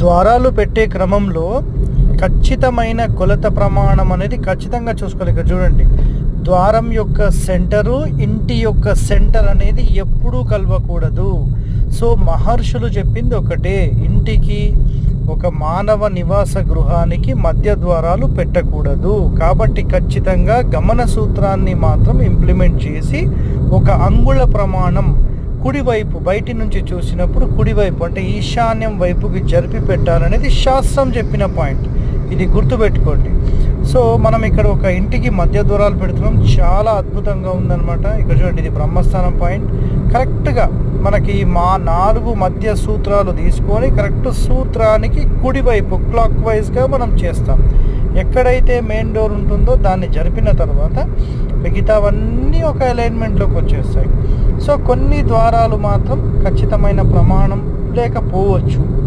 ద్వారాలు పెట్టే క్రమంలో ఖచ్చితమైన కొలత ప్రమాణం అనేది ఖచ్చితంగా చూసుకోవాలి. ఇక్కడ చూడండి. ద్వారం యొక్క సెంటరు ఇంటి యొక్క సెంటర్ అనేది ఎప్పుడూ కలవకూడదు. సో మహర్షులు చెప్పింది ఒకటే. ఇంటికి ఒక మానవ నివాస గృహానికి మధ్య ద్వారాలు పెట్టకూడదు. కాబట్టి ఖచ్చితంగా గమన సూత్రాన్ని మాత్రం ఇంప్లిమెంట్ చేసి ఒక అంగుళ ప్రమాణం కుడివైపు బయటి నుంచి చూసినప్పుడు కుడివైపు అంటే ఈశాన్యం వైపుకి జరిపి పెట్టాలనేది శాస్త్రం చెప్పిన పాయింట్. ఇది గుర్తుపెట్టుకోండి. సో మనం ఇక్కడ ఒక ఇంటికి మధ్య దూరాలు పెడుతున్నాం. చాలా అద్భుతంగా ఉందన్నమాట. ఇక్కడ చూడండి ఇది బ్రహ్మస్థానం పాయింట్. కరెక్ట్గా మనకి మా నాలుగు మధ్య సూత్రాలు తీసుకొని కరెక్ట్ సూత్రానికి కుడివైపు క్లాక్ వైజ్గా మనం చేస్తాం. ఎక్కడైతే మెయిన్ డోర్ ఉంటుందో దాన్ని జరిపిన తర్వాత మిగతావన్నీ ఒక అలైన్మెంట్లోకి వచ్చేస్తాయి. సో కొన్ని ద్వారాలు మాత్రం ఖచ్చితమైన ప్రమాణం లేకపోవచ్చు.